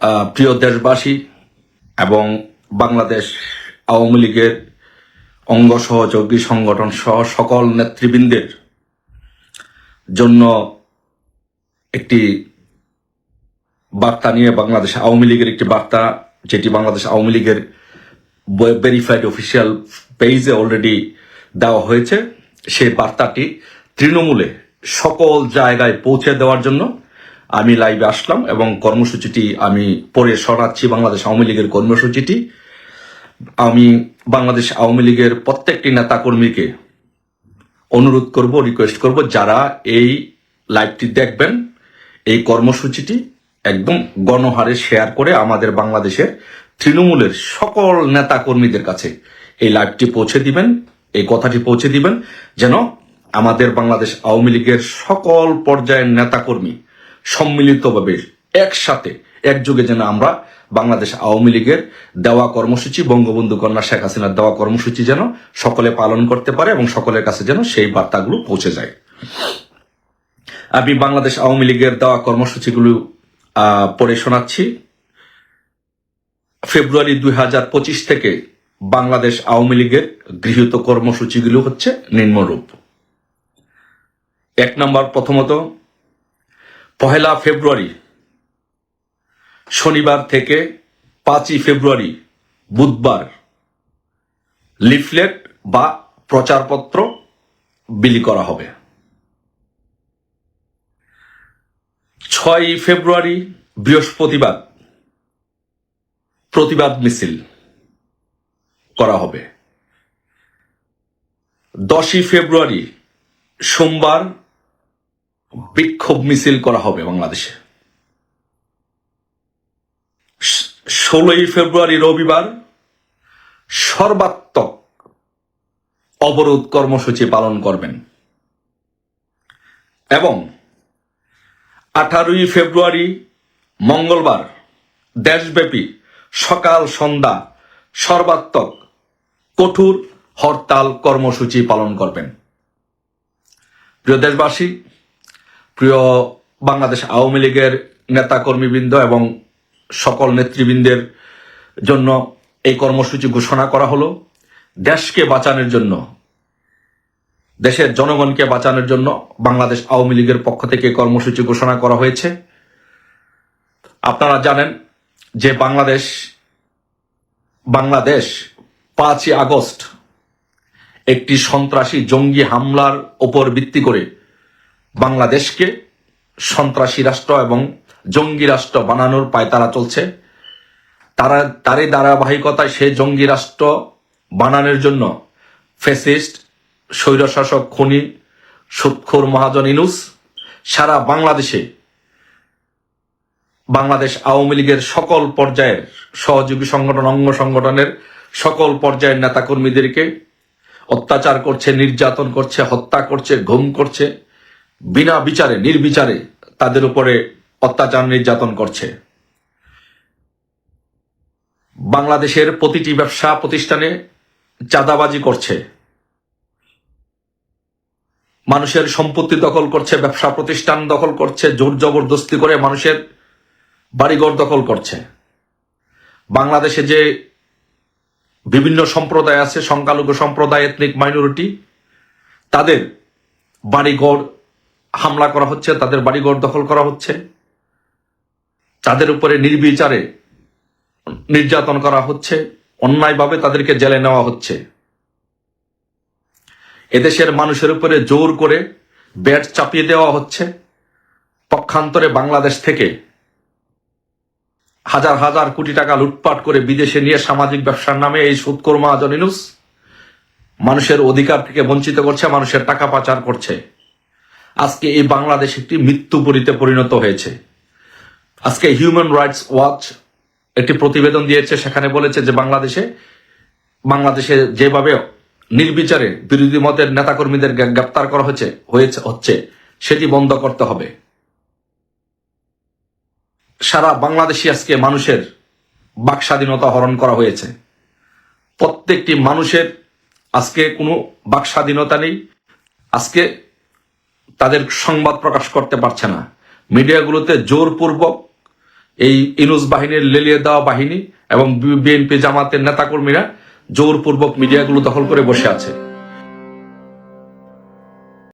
প্রিয় দেশবাসী এবং বাংলাদেশ আওয়ামী লীগের অঙ্গ সহযোগী সংগঠন সহ সকল নেতৃবৃন্দের জন্য একটি বার্তা নিয়ে বাংলাদেশ আওয়ামী লীগের একটি বার্তা, যেটি বাংলাদেশ আওয়ামী লীগের ভেরিফাইড অফিসিয়াল পেজে অলরেডি দেওয়া হয়েছে। সেই বার্তাটি তৃণমূলে সকল জায়গায় পৌঁছে দেওয়ার জন্য আমি লাইভে আসলাম এবং কর্মসূচিটি আমি পরে শোনাচ্ছি বাংলাদেশ আওয়ামী লীগের কর্মসূচিটি। আমি বাংলাদেশ আওয়ামী লীগের প্রত্যেকটি নেতাকর্মীকে অনুরোধ করব রিকোয়েস্ট করব, যারা এই লাইভটি দেখবেন, এই কর্মসূচিটি একদম গণহারে শেয়ার করে আমাদের বাংলাদেশের তৃণমূলের সকল নেতা কর্মীদের কাছে এই লাইভটি পৌঁছে দিবেন, এই কথাটি পৌঁছে দিবেন, যেন আমাদের বাংলাদেশ আওয়ামী লীগের সকল পর্যায়ের নেতাকর্মী সম্মিলিতভাবে একসাথে, একযোগে যেন আমরা বাংলাদেশ আওয়ামী লীগের দেওয়া কর্মসূচি, বঙ্গবন্ধু কন্যা শেখ হাসিনার দেওয়া কর্মসূচি যেন সকলে পালন করতে পারে এবং সকলের কাছে যেন সেই বার্তাগুলো পৌঁছে যায়। আমি বাংলাদেশ আওয়ামী লীগের দেওয়া কর্মসূচিগুলো পড়ে শোনাচ্ছি। ফেব্রুয়ারি দুই হাজার পঁচিশ থেকে বাংলাদেশ আওয়ামী লীগের গৃহীত কর্মসূচিগুলো হচ্ছে নিম্নরূপ। এক নম্বর প্রথমত পহেলা ফেব্রুয়ারি, শনিবার থেকে পাঁচই ফেব্রুয়ারি বুধবার লিফলেট বা প্রচারপত্র বিলি করা হবে। ছয়ই ফেব্রুয়ারি বৃহস্পতিবার প্রতিবাদ মিছিল করা হবে। দশই ফেব্রুয়ারি সোমবার বিক্ষোভ মিছিল করা হবে বাংলাদেশে। ষোলোই ফেব্রুয়ারি রবিবার সর্বাত্মক অবরোধ কর্মসূচি পালন করবেন এবং আঠারোই ফেব্রুয়ারি মঙ্গলবার দেশব্যাপী সকাল সন্ধ্যা সর্বাত্মক কঠোর হরতাল কর্মসূচি পালন করবেন। প্রিয় দেশবাসী প্রিয় বাংলাদেশ আওয়ামী লীগের নেতাকর্মীবৃন্দ এবং সকল নেতৃবৃন্দের জন্য এই কর্মসূচি ঘোষণা করা হলো। দেশকে বাঁচানোর জন্য, দেশের জনগণকে বাঁচানোর জন্য বাংলাদেশ আওয়ামী লীগের পক্ষ থেকে কর্মসূচি ঘোষণা করা হয়েছে। আপনারা জানেন যে বাংলাদেশ বাংলাদেশ পাঁচই আগস্ট একটি সন্ত্রাসী জঙ্গি হামলার ওপর ভিত্তি করে বাংলাদেশকে সন্ত্রাসী রাষ্ট্র এবং জঙ্গি রাষ্ট্র বানানোর পায়তারা চলছে। তারা, তারই ধারাবাহিকতায় সে জঙ্গি রাষ্ট্র বানানোর জন্য ফেসিস্ট স্বৈরশাসক খনি সুৎখোর মহাজন ইনুস সারা বাংলাদেশে, বাংলাদেশ আওয়ামী লীগের সকল পর্যায়ের সহযোগী সংগঠন, অঙ্গ সংগঠনের সকল পর্যায়ের নেতাকর্মীদেরকে অত্যাচার করছে, নির্যাতন করছে, হত্যা করছে, ঘুম করছে। বিনা বিচারে, নির্বিচারে তাদের উপরে অত্যাচার নির্যাতন করছে। বাংলাদেশের প্রতিটি ব্যবসা প্রতিষ্ঠানে চাঁদাবাজি করছে। মানুষের সম্পত্তি দখল করছে, ব্যবসা প্রতিষ্ঠান দখল করছে, জোর জবরদস্তি করে মানুষের বাড়িঘর দখল করছে। বাংলাদেশে যে বিভিন্ন সম্প্রদায় আছে, সংখ্যালঘু সম্প্রদায় এথনিক মাইনরিটি তাদের বাড়িঘর হামলা করা হচ্ছে, তাদের বাড়িঘর দখল করা হচ্ছে। তাদের উপরে নির্বিচারে নির্যাতন করা হচ্ছে, অন্যায়ভাবে তাদেরকে জেলে নেওয়া হচ্ছে। এদেশের মানুষের উপরে জোর করে ব্যাট চাপিয়ে দেওয়া হচ্ছে। পক্ষান্তরে বাংলাদেশ থেকে হাজার হাজার কোটি টাকা লুটপাট করে বিদেশে নিয়ে সামাজিক ব্যবসার নামে এই সুৎকর মহাজন ইনুস মানুষের অধিকার থেকে বঞ্চিত করছে, মানুষের টাকা পাচার করছে। আজকে এই বাংলাদেশ একটি মৃত্যুপুরীতে পরিণত হয়েছে। আজকে হিউম্যান রাইটস ওয়াচ একটি প্রতিবেদন দিয়েছে, সেখানে বলেছে যে বাংলাদেশে বাংলাদেশে যেভাবে নির্বিচারে বিরোধী মতের নেতাকর্মীদের গ্রেপ্তার করা হয়েছে হয়েছে, হচ্ছে, সেটি বন্ধ করতে হবে। সারা বাংলাদেশি আজকে মানুষের বাক স্বাধীনতা হরণ করা হয়েছে। প্রত্যেকটি মানুষের আজকে কোনো বাক স্বাধীনতা নেই। আজকে তাদের সংবাদ প্রকাশ করতে পারছে না। মিডিয়াগুলোতে জোরপূর্বক এই ইনুস বাহিনীর লেলিয়ে দেওয়া বাহিনী এবং বিএনপি জামাতের নেতাকর্মীরা জোরপূর্বক মিডিয়াগুলো দখল করে বসে আছে।